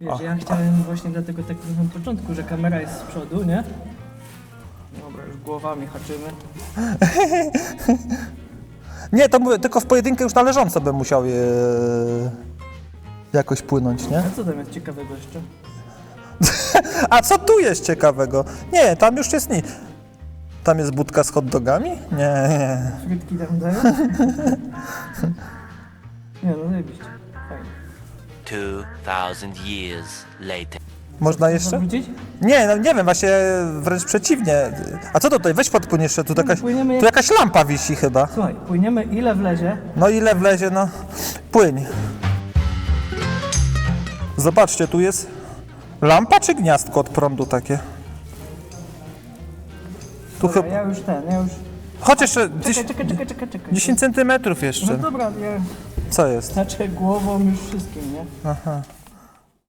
Wiesz, ja chciałem właśnie dlatego tak na samym początku, że kamera jest z przodu, nie? Dobra, już głowami haczymy. Nie, to mówię, tylko w pojedynkę już należąco bym musiał je jakoś płynąć, nie? A co tam jest ciekawego jeszcze? A co tu jest ciekawego? Nie, tam już jest nic. Tam jest budka z hot dogami? Nie, nie. Frytki tam dają? Nie, no zajebiście. Fajnie. 2,000 years later. Można jeszcze? Nie, no nie wiem, właśnie wręcz przeciwnie. A co tutaj? Weź podpłyń jeszcze, tu jakaś, Płyniemy tu jak... jakaś lampa wisi chyba. Słuchaj, płyniemy ile wlezie. No ile wlezie, no. Płyń. Zobaczcie, tu jest lampa czy gniazdko od prądu takie? Tu Dobra, chyba... ja już ten, ja już... Chodź jeszcze, Czekaj, 10, czekaj, czekaj, czekaj, czekaj. 10 centymetrów No jeszcze. dobra, ja Co jest? znaczę głową już wszystkim, nie? Aha.